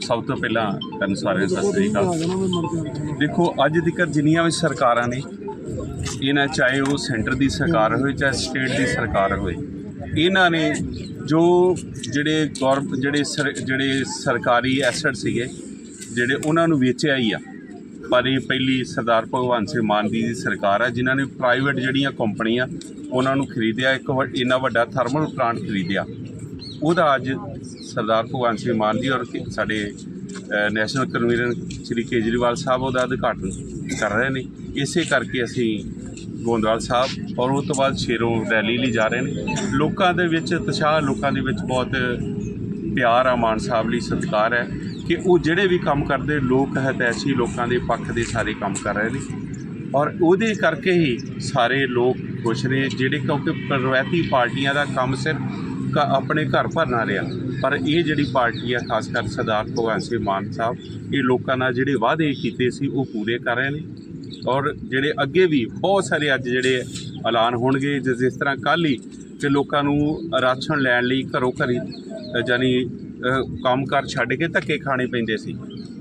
ਸਭ ਤੋਂ ਪਹਿਲਾਂ ਤੁਹਾਨੂੰ ਸਾਰਿਆਂ ਨੂੰ ਸਤਿ ਸ੍ਰੀ ਅਕਾਲ। ਦੇਖੋ, ਅੱਜ ਤੱਕ ਜਿੰਨੀਆਂ ਵੀ ਸਰਕਾਰਾਂ ਨੇ, ਇਹਨਾਂ ਚਾਹੇ ਉਹ ਸੈਂਟਰ ਦੀ ਸਰਕਾਰ ਹੋਵੇ ਚਾਹੇ ਸਟੇਟ ਦੀ ਸਰਕਾਰ ਹੋਵੇ, ਇਹਨਾਂ ਨੇ ਜੋ ਜਿਹੜੇ ਗੌਰ ਜਿਹੜੇ ਸਰ- ਜਿਹੜੇ ਸਰਕਾਰੀ ਐਸੈਟ ਸੀਗੇ, ਜਿਹੜੇ ਉਹਨਾਂ ਨੂੰ ਵੇਚਿਆ ਹੀ ਆ। ਪਰ ਇਹ ਪਹਿਲੀ ਸਰਦਾਰ ਭਗਵੰਤ ਸਿੰਘ ਮਾਨ ਦੀ ਸਰਕਾਰ ਆ, ਜਿਨ੍ਹਾਂ ਨੇ ਪ੍ਰਾਈਵੇਟ ਜਿਹੜੀਆਂ ਕੰਪਨੀਆਂ ਉਹਨਾਂ ਨੂੰ ਖਰੀਦਿਆ, ਇੱਕ ਇੰਨਾ ਵੱਡਾ ਥਰਮਲ ਪਲਾਂਟ ਖਰੀਦਿਆ। ਉਹਦਾ ਅੱਜ ਸਰਦਾਰ ਭਗਵੰਤ ਸਿੰਘ ਮਾਨ ਜੀ ਔਰ ਸਾਡੇ ਨੈਸ਼ਨਲ ਕਨਵੀਨਰ ਸ਼੍ਰੀ ਕੇਜਰੀਵਾਲ ਸਾਹਿਬ ਉਹਦਾ ਉਦਘਾਟਨ ਕਰ ਰਹੇ ਨੇ। ਇਸੇ ਕਰਕੇ ਅਸੀਂ ਗੋਂਦਵਾਲ ਸਾਹਿਬ ਔਰ ਉਹ ਤੋਂ ਬਾਅਦ ਸ਼ੇਰੋਂ ਰੈਲੀ ਲਈ ਜਾ ਰਹੇ ਨੇ। ਲੋਕਾਂ ਦੇ ਵਿੱਚ ਉਤਸ਼ਾਹ ਲੋਕਾਂ ਦੇ ਵਿੱਚ ਬਹੁਤ ਪਿਆਰ ਆ, ਮਾਨ ਸਾਹਿਬ ਲਈ ਸਤਿਕਾਰ ਹੈ ਕਿ ਉਹ ਜਿਹੜੇ ਵੀ ਕੰਮ ਕਰਦੇ, ਲੋਕ ਹਤੈਸ਼ੀ ਲੋਕਾਂ ਦੇ ਪੱਖ ਦੇ ਸਾਰੇ ਕੰਮ ਕਰ ਰਹੇ ਨੇ। ਔਰ ਉਹਦੇ ਕਰਕੇ ਹੀ ਸਾਰੇ ਲੋਕ ਖੁਸ਼ ਨੇ, ਜਿਹੜੇ ਕਿਉਂਕਿ ਰਵਾਇਤੀ ਪਾਰਟੀਆਂ ਦਾ ਕੰਮ ਸਿਰਫ ਕ- ਆਪਣੇ ਘਰ ਭਰਨਾ ਰਿਹਾ। ਪਰ ਇਹ ਜਿਹੜੀ ਪਾਰਟੀ ਆ ਖਾਸ ਕਰ ਸਰਦਾਰ ਭਗਵੰਤ ਸਿੰਘ ਮਾਨ ਸਾਹਿਬ ਇਹ ਲੋਕਾਂ ਨਾਲ ਜਿਹੜੇ ਵਾਅਦੇ ਕੀਤੇ ਸੀ ਉਹ ਪੂਰੇ ਕਰ ਰਹੇ ਨੇ। ਔਰ ਜਿਹੜੇ ਅੱਗੇ ਵੀ ਬਹੁਤ ਸਾਰੇ ਅੱਜ ਜਿਹੜੇ ਐਲਾਨ ਹੋਣਗੇ ਜਿਸ ਜਿਸ ਤਰ੍ਹਾਂ ਕੱਲ੍ਹ ਹੀ ਕਿ ਲੋਕਾਂ ਨੂੰ ਰਾਸ਼ਨ ਲੈਣ ਲਈ ਘਰੋਂ ਘਰੀ ਅ, ਜਾਨੀ ਅ, ਕੰਮਕਾਰ ਛੱਡ ਕੇ ਧੱਕੇ ਖਾਣੇ ਪੈਂਦੇ ਸੀ।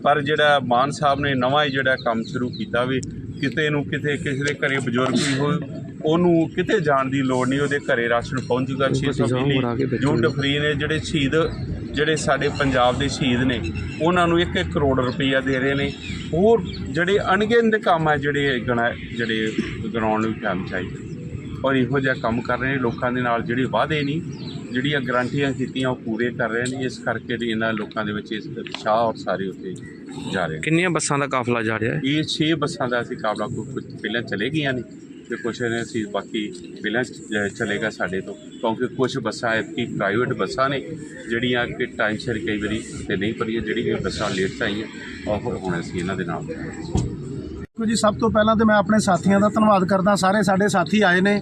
ਪਰ ਜਿਹੜਾ ਮਾਨ ਸਾਹਿਬ ਨੇ ਨਵਾਂ ਹੀ ਜਿਹੜਾ ਕੰਮ ਸ਼ੁਰੂ ਕੀਤਾ ਵੀ ਕਿਤੇ ਨੂੰ ਕਿਤੇ ਕਿਸੇ ਦੇ ਘਰੇ ਬਜ਼ੁਰਗ ਵੀ ਹੋਏ ਉਹਨੂੰ ਕਿਤੇ ਜਾਣ ਦੀ ਲੋੜ ਨਹੀਂ ਉਹਦੇ ਘਰੇ ਰਾਸ਼ਨ ਪਹੁੰਚੂਗਾ 600 ਮਿਲੀ ਜੂਟ ਫਰੀ ਨੇ ਜਿਹੜੇ ਸ਼ਹੀਦ ਜਿਹੜੇ ਸਾਡੇ ਪੰਜਾਬ ਦੇ ਸ਼ਹੀਦ ਨੇ ਉਹਨਾਂ ਨੂੰ 1-1 ਕਰੋੜ ਰੁਪਈਆ ਦੇ ਰਹੇ ਨੇ। ਹੋਰ ਜਿਹੜੇ ਅਣਗਿਣਤ ਕੰਮ ਹੈ ਜਿਹੜੇ ਗਣਾ ਜਿਹੜੇ ਗਰਾਉਣ ਨੂੰ ਕੰਮ ਚਾਹੀਦੇ ਔਰ ਇਹੋ ਜਿਹਾ ਕੰਮ ਕਰ ਰਹੇ ਲੋਕਾਂ ਦੇ ਨਾਲ ਜਿਹੜੇ ਵਾਅਦੇ ਨਹੀਂ ਜਿਹੜੀਆਂ ਗਰੰਟੀਆਂ ਕੀਤੀਆਂ ਉਹ ਪੂਰੇ ਕਰ ਰਹੇ ਨੇ ਇਸ ਕਰਕੇ ਵੀ ਇਹਨਾਂ ਲੋਕਾਂ ਦੇ ਵਿੱਚ ਇਸ ਉਤਸ਼ਾਹ ਔਰ ਸਾਰੇ ਉੱਤੇ ਜਾ ਰਹੇ ਨੇ। ਕਿੰਨੀਆਂ ਬੱਸਾਂ ਦਾ ਕਾਫਲਾ ਜਾ ਰਿਹਾ ਹੈ? ਇਹ 6 ਬੱਸਾਂ ਦਾ ਅਸੀਂ ਕੋਈ ਕੁਝ ਪਹਿਲਾਂ ਚਲੇ ਗਈਆਂ ਨੇ ਤੇ ਕੁਛ ਨੇ ਅਸੀਂ ਬਾਕੀ ਪਹਿਲਾਂ ਚਲੇਗਾ ਸਾਡੇ ਤੋਂ। ਕਿਉਂਕਿ ਕੁਝ ਬੱਸਾਂ ਐਤਕੀ ਪ੍ਰਾਈਵੇਟ ਬੱਸਾਂ ਨੇ ਜਿਹੜੀਆਂ ਕਿ ਟਾਈਮ ਸਿਰ ਕਈ ਵਾਰੀ ਤੇ ਨਹੀਂ ਪੜੀਆਂ ਜਿਹੜੀਆਂ ਬੱਸਾਂ ਲੇਟ ਆਈਆਂ ਉਹ ਹੁਣ ਅਸੀਂ ਇਹਨਾਂ ਦੇ ਨਾਲ ਦੇਖੋ ਜੀ ਸਭ ਤੋਂ ਪਹਿਲਾਂ ਤੇ ਮੈਂ ਆਪਣੇ ਸਾਥੀਆਂ ਦਾ ਧੰਨਵਾਦ ਕਰਦਾ। ਸਾਰੇ ਸਾਡੇ ਸਾਥੀ ਆਏ ਨੇ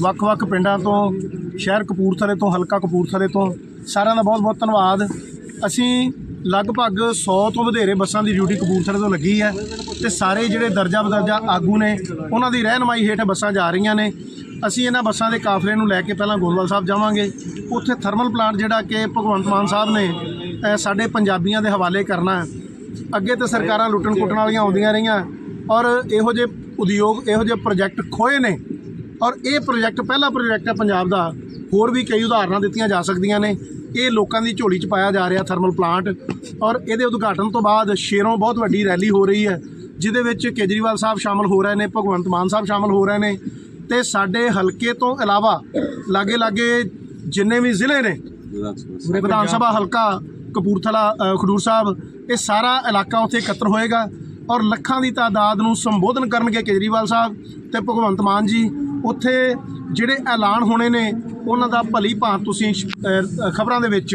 ਵੱਖ-ਵੱਖ ਪਿੰਡਾਂ ਤੋਂ ਸ਼ਹਿਰ ਕਪੂਰਥਲੇ ਤੋਂ, ਹਲਕਾ ਕਪੂਰਥਲੇ ਤੋਂ ਸਾਰਿਆਂ ਦਾ ਬਹੁਤ-ਬਹੁਤ ਧੰਨਵਾਦ। ਅਸੀਂ ਲਗਭਗ 100 ਤੋਂ ਵਧੇਰੇ ਬੱਸਾਂ ਦੀ ਡਿਊਟੀ ਕਪੂਰਥਲੇ ਤੋਂ ਲੱਗੀ ਹੈ ਤੇ ਸਾਰੇ ਜਿਹੜੇ ਦਰਜਾ ਬਦਰਜਾ ਆਗੂ ਨੇ, ਉਹਨਾਂ ਦੀ ਰਹਿਨਮਾਈ ਹੇਠ ਬੱਸਾਂ ਜਾ ਰਹੀਆਂ ਨੇ। ਅਸੀਂ ਇਹਨਾਂ ਬੱਸਾਂ ਦੇ ਕਾਫਲੇ ਨੂੰ ਲੈ ਕੇ ਪਹਿਲਾਂ ਗੋਲਵਾਲ ਸਾਹਿਬ ਜਾਵਾਂਗੇ। ਉੱਥੇ ਥਰਮਲ ਪਲਾਂਟ ਜਿਹੜਾ ਕਿ ਭਗਵੰਤ ਮਾਨ ਸਾਹਿਬ ਨੇ ਸਾਡੇ ਪੰਜਾਬੀਆਂ ਦੇ ਹਵਾਲੇ ਕਰਨਾ ਹੈ। ਅੱਗੇ ਤੇ ਸਰਕਾਰਾਂ ਲੁੱਟਣ ਕੁੱਟਣ ਵਾਲੀਆਂ ਆਉਂਦੀਆਂ ਰਹੀਆਂ ਔਰ ਇਹੋ ਜਿਹੇ ਉਦਯੋਗ, ਇਹੋ ਜਿਹੇ ਪ੍ਰੋਜੈਕਟ ਖੋਏ ਨੇ। ਔਰ ਇਹ ਪ੍ਰੋਜੈਕਟ ਪਹਿਲਾ ਪ੍ਰੋਜੈਕਟ ਹੈ ਪੰਜਾਬ ਦਾ। ਹੋਰ ਵੀ ਕਈ ਉਦਾਹਰਨਾਂ ਦਿੱਤੀਆਂ ਜਾ ਸਕਦੀਆਂ ਨੇ। ਇਹ ਲੋਕਾਂ ਦੀ ਝੋਲੀ 'ਚ ਪਾਇਆ ਜਾ ਰਿਹਾ ਥਰਮਲ ਪਲਾਂਟ ਔਰ ਇਹਦੇ ਉਦਘਾਟਨ ਤੋਂ ਬਾਅਦ ਸ਼ੇਰੋਂ ਬਹੁਤ ਵੱਡੀ ਰੈਲੀ ਹੋ ਰਹੀ ਹੈ, ਜਿਹਦੇ ਵਿੱਚ ਕੇਜਰੀਵਾਲ ਸਾਹਿਬ ਸ਼ਾਮਲ ਹੋ ਰਹੇ ਨੇ, ਭਗਵੰਤ ਮਾਨ ਸਾਹਿਬ ਸ਼ਾਮਲ ਹੋ ਰਹੇ ਨੇ ਤੇ ਸਾਡੇ ਹਲਕੇ ਤੋਂ ਇਲਾਵਾ ਲਾਗੇ ਲਾਗੇ ਜਿੰਨੇ ਵੀ ਜ਼ਿਲ੍ਹੇ ਨੇ, ਵਿਧਾਨ ਸਭਾ ਹਲਕਾ, ਕਪੂਰਥਲਾ ਖਡੂਰ ਸਾਹਿਬ, ਇਹ ਸਾਰਾ ਇਲਾਕਾ ਉੱਥੇ ਇਕੱਤਰ ਹੋਏਗਾ ਔਰ ਲੱਖਾਂ ਦੀ ਤਾਦਾਦ ਨੂੰ ਸੰਬੋਧਨ ਕਰਨਗੇ ਕੇਜਰੀਵਾਲ ਸਾਹਿਬ ਤੇ ਭਗਵੰਤ ਮਾਨ ਜੀ। ਉੱਥੇ ਜਿਹੜੇ ਐਲਾਨ ਹੋਣੇ ਨੇ ਉਹਨਾਂ ਦਾ ਭਲੀ ਭਾਂ ਤੁਸੀਂ ਖਬਰਾਂ ਦੇ ਵਿੱਚ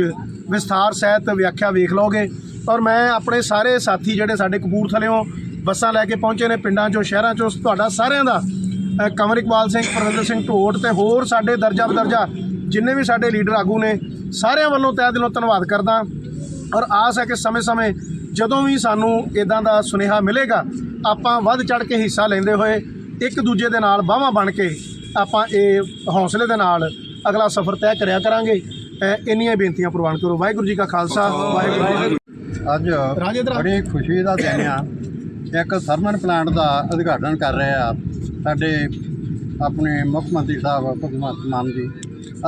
ਵਿਸਥਾਰ ਸਹਿਤ ਵਿਆਖਿਆ ਵੇਖ ਲਓਗੇ। ਔਰ ਮੈਂ ਆਪਣੇ ਸਾਰੇ ਸਾਥੀ ਜਿਹੜੇ ਸਾਡੇ ਕਪੂਰਥਲਿਓਂ ਬੱਸਾਂ ਲੈ ਕੇ ਪਹੁੰਚੇ ਨੇ ਪਿੰਡਾਂ ਚੋਂ ਸ਼ਹਿਰਾਂ ਚੋਂ ਤੁਹਾਡਾ ਸਾਰਿਆਂ ਦਾ ਅ, ਕੰਵਰ ਇਕਬਾਲ ਸਿੰਘ ਪਰਵਿੰਦਰ ਸਿੰਘ ਢੋਟ ਤੇ ਹੋਰ ਸਾਡੇ ਦਰਜਾ ਬਦਰਜਾ ਜਿੰਨੇ ਵੀ ਸਾਡੇ ਲੀਡਰ ਆਗੂ ਨੇ ਸਾਰਿਆਂ ਵੱਲੋਂ ਤਹਿ ਦਿਲੋਂ ਧੰਨਵਾਦ ਕਰਦਾ। ਔਰ ਆਸ ਹੈ ਕਿ ਸਮੇਂ-ਸਮੇਂ ਜਦੋਂ ਵੀ ਸਾਨੂੰ ਇਦਾਂ ਦਾ ਸੁਨੇਹਾ ਮਿਲੇਗਾ ਆਪਾਂ ਵੱਧ ਚੜ ਕੇ ਹਿੱਸਾ ਲੈਂਦੇ ਹੋਏ ਇੱਕ ਦੂਜੇ ਦੇ ਨਾਲ ਬਾਹਾਂ ਬਣ ਕੇ ਆਪਾਂ ਇਹ ਹੌਸਲੇ ਦੇ ਨਾਲ ਅਗਲਾ ਸਫ਼ਰ ਤੈਅ ਕਰਿਆ ਕਰਾਂਗੇ। ਇੰਨੀਆਂ ਬੇਨਤੀਆਂ ਪ੍ਰਵਾਨ ਕਰੋ। ਵਾਹਿਗੁਰੂ ਜੀ ਕਾ ਖਾਲਸਾ ਵਾਹਿਗੁਰੂ। ਅੱਜ। ਬੜੀ ਖੁਸ਼ੀ ਦਾ ਦਿਨ ਆ। ਇੱਕ ਥਰਮਲ ਪਲਾਂਟ ਦਾ ਉਦਘਾਟਨ ਕਰ ਰਹੇ ਆ ਸਾਡੇ ਆਪਣੇ ਮੁੱਖ ਮੰਤਰੀ ਸਾਹਿਬ ਭਗਵੰਤ ਮਾਨ ਜੀ।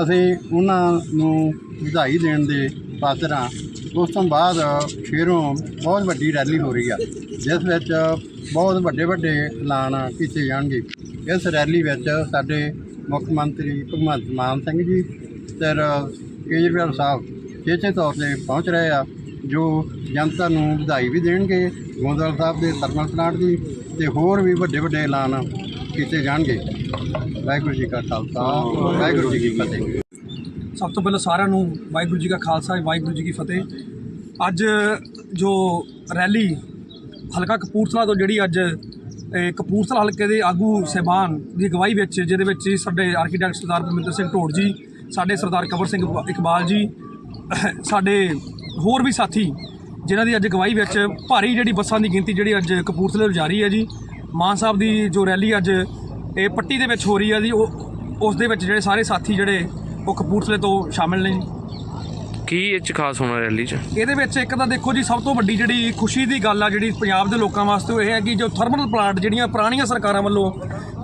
ਅਸੀਂ ਉਹਨਾਂ ਨੂੰ ਵਧਾਈ ਦੇਣ ਦੇ ਪਾਤਰ ਹਾਂ ਉਸ ਤੋਂ ਬਾਅਦ ਸ਼ੇਰੋਂ ਬਹੁਤ ਵੱਡੀ ਰੈਲੀ ਹੋ ਰਹੀ ਆ। ਜਿਸ ਵਿੱਚ ਬਹੁਤ ਵੱਡੇ ਵੱਡੇ ਐਲਾਨ ਕੀਤੇ ਜਾਣਗੇ। ਇਸ ਰੈਲੀ ਵਿੱਚ ਸਾਡੇ ਮੁੱਖ ਮੰਤਰੀ ਭਗਵੰਤ ਮਾਨ ਸਿੰਘ ਜੀ ਤੇ ਕੇਜਰੀਵਾਲ ਸਾਹਿਬ ਚੇਚੇ ਤੌਰ ਤੇ ਪਹੁੰਚ ਰਹੇ ਆ, ਜੋ ਜਨਤਾ ਨੂੰ ਵਧਾਈ ਵੀ ਦੇਣਗੇ, ਗੋਂਦਵਾਲ ਸਾਹਿਬ ਦੇ ਥਰਮਲ ਪਲਾਂਟ ਦੀ ਤੇ ਹੋਰ ਵੀ ਵੱਡੇ ਵੱਡੇ ਐਲਾਨ ਕੀਤੇ ਜਾਣਗੇ। ਵਾਹਿਗੁਰੂ ਜੀ ਕਾ ਖਾਲਸਾ, ਵਾਹਿਗੁਰੂ ਜੀ ਕੀ ਫਤਿਹ। ਸਭ ਤੋਂ ਪਹਿਲਾਂ ਸਾਰਿਆਂ ਨੂੰ ਵਾਹਿਗੁਰੂ ਜੀ ਕਾ ਖਾਲਸਾ, ਵਾਹਿਗੁਰੂ ਜੀ ਕੀ ਫਤਿਹ। ਅੱਜ ਜੋ ਰੈਲੀ ਹਲਕਾ ਕਪੂਰਥਲਾ ਤੋਂ ਜਿਹੜੀ ਅੱਜ ਕਪੂਰਥਲਾ ਹਲਕੇ ਦੇ ਆਗੂ ਸਹਿਬਾਨ ਦੀ ਅਗਵਾਈ ਵਿੱਚ, ਜਿਹਦੇ ਵਿੱਚ ਸਾਡੇ ਆਰਕੀਟੈਕਟ ਸਰਦਾਰ ਪਰਮਿੰਦਰ ਸਿੰਘ ਢੋੜ ਜੀ, ਸਾਡੇ ਸਰਦਾਰ ਕਵਰ ਸਿੰਘ ਇਕਬਾਲ ਜੀ, ਸਾਡੇ ਹੋਰ ਵੀ ਸਾਥੀ ਜਿਨ੍ਹਾਂ ਦੀ ਅੱਜ ਅਗਵਾਈ ਵਿੱਚ ਭਾਰੀ ਜਿਹੜੀ ਬੱਸਾਂ ਦੀ ਗਿਣਤੀ ਜਿਹੜੀ ਅੱਜ ਕਪੂਰਥਲੇ ਤੋਂ ਜਾਰੀ ਹੈ ਜੀ, ਮਾਨ ਸਾਹਿਬ ਦੀ ਜੋ ਰੈਲੀ ਅੱਜ, ਇਹ ਪੱਟੀ ਦੇ ਵਿੱਚ ਹੋ ਰਹੀ ਹੈ ਜੀ, ਉਹ, ਉਸ ਦੇ ਵਿੱਚ ਜਿਹੜੇ ਸਾਰੇ ਸਾਥੀ ਜਿਹੜੇ ਉਹ ਕਪੂਰਥਲੇ ਤੋਂ ਸ਼ਾਮਿਲ ਨੇ ਕੀ ਇਹ ਚ ਖਾਸ ਹੋਣਾ ਰੈਲੀ ਚ? ਇਹਦੇ ਵਿੱਚ ਇੱਕ ਤਾਂ ਦੇਖੋ ਜੀ, ਸਭ ਤੋਂ ਵੱਡੀ ਜਿਹੜੀ ਖੁਸ਼ੀ ਦੀ ਗੱਲ ਆ ਜਿਹੜੀ ਪੰਜਾਬ ਦੇ ਲੋਕਾਂ ਵਾਸਤੇ, ਉਹ ਇਹ ਹੈ ਕਿ ਜੋ ਥਰਮਲ ਪਲਾਂਟ ਜਿਹੜੀਆਂ ਪੁਰਾਣੀਆਂ ਸਰਕਾਰਾਂ ਵੱਲੋਂ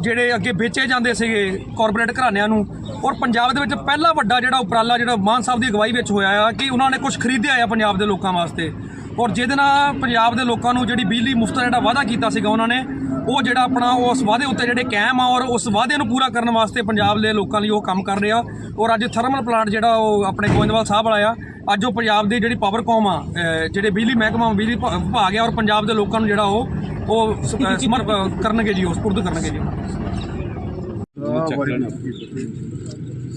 ਜਿਹੜੇ ਅੱਗੇ ਵੇਚੇ ਜਾਂਦੇ ਸੀਗੇ ਕਾਰਪੋਰੇਟ ਘਰਾਣਿਆਂ ਨੂੰ, ਔਰ ਪੰਜਾਬ ਦੇ ਵਿੱਚ ਪਹਿਲਾ ਵੱਡਾ ਜਿਹੜਾ ਉਪਰਾਲਾ ਜਿਹੜਾ ਮਾਨ ਸਾਹਿਬ ਦੀ ਅਗਵਾਈ ਵਿੱਚ ਹੋਇਆ ਆ, ਕਿ ਉਹਨਾਂ ਨੇ ਕੁਝ ਖਰੀਦਿਆ ਆ ਪੰਜਾਬ ਦੇ ਲੋਕਾਂ ਵਾਸਤੇ। ਔਰ ਜਿਹਦੇ ਨਾਲ ਪੰਜਾਬ ਦੇ ਲੋਕਾਂ ਨੂੰ ਜਿਹੜੀ ਬਿਜਲੀ ਮੁਫਤ ਦਾ ਜਿਹੜਾ ਵਾਅਦਾ ਕੀਤਾ ਸੀਗਾ ਉਹਨਾਂ ਨੇ, ਉਹ ਜਿਹੜਾ ਆਪਣਾ ਉਸ ਵਾਅਦੇ ਉੱਤੇ ਜਿਹੜੇ ਕਾਇਮ ਆ ਔਰ ਉਸ ਵਾਅਦੇ ਨੂੰ ਪੂਰਾ ਕਰਨ ਵਾਸਤੇ ਪੰਜਾਬ ਦੇ ਲੋਕਾਂ ਲਈ ਉਹ ਕੰਮ ਕਰ ਰਿਹਾ ਔਰ ਅੱਜ ਥਰਮਲ ਪਲਾਂਟ ਜਿਹੜਾ ਉਹ ਆਪਣੇ ਗੋਇੰਦਵਾਲ ਸਾਹਿਬ ਵਾਲਾ ਆ, ਅੱਜ ਉਹ ਪੰਜਾਬ ਦੀ ਜਿਹੜੀ ਪਾਵਰਕੌਮ ਆ ਜਿਹੜੇ ਬਿਜਲੀ ਮਹਿਕਮਾ, ਬਿਜਲੀ ਵਿਭਾਗ ਆ ਔਰ ਪੰਜਾਬ ਦੇ ਲੋਕਾਂ ਨੂੰ ਜਿਹੜਾ ਉਹ ਉਹ ਸਮਰਪ, ਕਰਨਗੇ ਜੀ ਉਸ ਸਪੁਰਦ ਕਰਨਗੇ ਜੀ।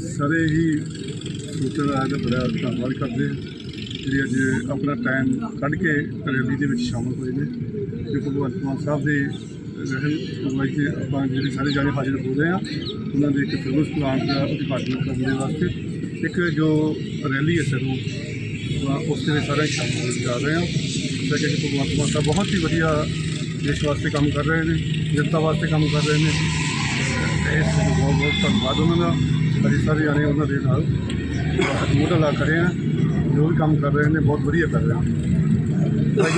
ਸਾਰੇ ਹੀ ਸੂਚਨਾ ਦਾ ਬੜਾ ਧੰਨਵਾਦ ਕਰਦੇ ਹਾਂ ਜਿਹੜੇ ਅੱਜ ਆਪਣਾ ਟਾਈਮ ਕੱਢ ਕੇ ਰੈਲੀ ਦੇ ਵਿੱਚ ਸ਼ਾਮਲ ਹੋਏ ਨੇ। ਜੋ ਭਗਵੰਤ ਮਾਨ ਸਾਹਿਬ ਦੇ ਰਹਿਣ ਅਗਵਾਈ ਤੇ ਆਪਾਂ ਜਿਹੜੇ ਸਾਰੇ ਜਾਣੇ ਹਾਜ਼ਰ ਹੋ ਰਹੇ ਆ ਉਹਨਾਂ ਦੇ ਇੱਕ ਸਰਵਿਸ ਪਲਾਂਟ ਦਾ ਉਦਘਾਟਨ ਕਰਨ ਦੇ ਵਾਸਤੇ। ਇੱਕ ਜੋ ਰੈਲੀ ਹੈ ਸਾਨੂੰ ਅਹ ਉਸ ਦੇ ਵਿੱਚ ਸਾਰੇ ਸ਼ਾਮਲ ਹੋਣ ਜਾ ਰਹੇ ਆ ਤਾਂ ਕਿ ਭਗਵੰਤ ਮਾਨ ਸਾਹਿਬ ਬਹੁਤ ਹੀ ਵਧੀਆ ਦੇਸ਼ ਵਾਸਤੇ ਕੰਮ ਕਰ ਰਹੇ ਨੇ, ਜਨਤਾ ਵਾਸਤੇ ਕੰਮ ਕਰ ਰਹੇ ਨੇ। ਇਸ ਲਈ ਬਹੁਤ ਬਹੁਤ ਧੰਨਵਾਦ ਉਹਨਾਂ ਦਾ। ਅਸੀਂ ਸਾਰੇ ਜਾਣੇ ਉਹਨਾਂ ਦੇ ਨਾਲ ਮੋਢਾ ਲਾ ਖੜੇ ਆ ਜੋ ਵੀ ਕੰਮ ਕਰ ਰਹੇ ਨੇ ਬਹੁਤ ਵਧੀਆ ਕਰ ਰਹੇ ਆ।